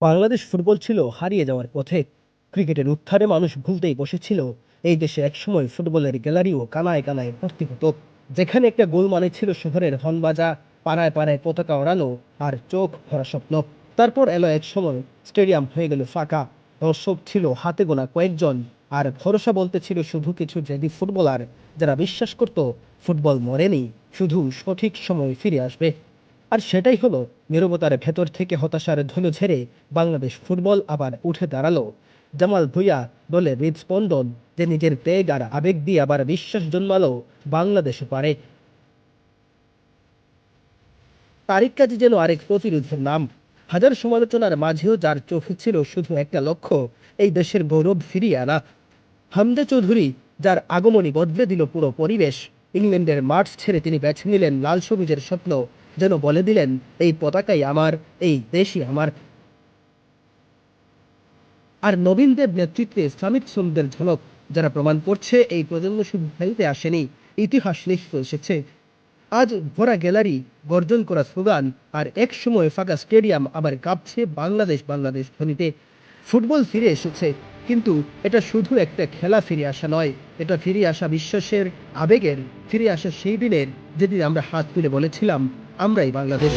Bangladesh football ছিল হারিয়ে যাওয়ার পথে। ক্রিকেটের উত্থানে মানুষ ভুলতেই বসেছিল। এই দেশে একসময় ফুটবলের গ্যালারিও কানায় কানায় ভর্তি হতো। যেখানে একটা গোল মানে ছিল শহরের হনবাজা পাড়ায় পাড়ায় পতাকা ওড়ানো আর চোখ ভরা স্বপ্ন। তারপর এলো এক সময় স্টেডিয়াম হয়ে গেল ফাঁকা। দর্শক ছিল হাতে গোনা কয়েকজন আর ভরসা বলতে ছিল শুধু কিছু জেদি ফুটবলার যারা বিশ্বাস করত, ফুটবল মরেনি, শুধু সঠিক সময় ফিরে আসবে। আর সেটাই হলো, নিরবতার ভেতর থেকে হতাশার ধুলো ঝেড়ে বাংলাদেশ ফুটবল আবার উঠে দাঁড়াল। জামাল ভুইয়া দলে হৃদস্পন্দন, যে নিজের তেগ আর আবেগ দিয়ে আবার বিশ্বাস জন্মালো বাংলাদেশ পারে। তারিক কাজী যেন আরেক প্রতিরোধের নাম। হাজার সমালোচনার মাঝেও যার চোখে ছিল শুধু একটা লক্ষ্য, এই দেশের গৌরব ফিরিয়ে আনা। হামদে চৌধুরী, যার আগমনী বদলে দিল পুরো পরিবেশ, ইংল্যান্ডের মাঠ ছেড়ে তিনি বেছে নিলেন লাল সবুজের স্বপ্ন। যেন বলে দিলেন, এই পতাকাই আমার, এই দেশই আমার। আর নবীন দেব নেতৃত্বে সামিত সোমদের ঝলক, যারা প্রমাণ করছে, এই প্রজন্ম শুধু আসেনি, ইতিহাস লিখতে এসেছে। আজ ভরা গ্যালারি, গর্জন করা স্লোগান, আর এক সময় ফাঁকা স্টেডিয়াম আবার কাঁপছে বাংলাদেশ বাংলাদেশ ধ্বনিতে। ফুটবল ফিরে এসেছে, কিন্তু এটা শুধু একটা খেলা ফিরে আসা নয়। এটা ফিরে আসা বিশ্বাসের আবেগের ফিরে আসা সেই দিনের যেদিন আমরা হাত তুলে বলেছিলাম, আমরাই বাংলাদেশ।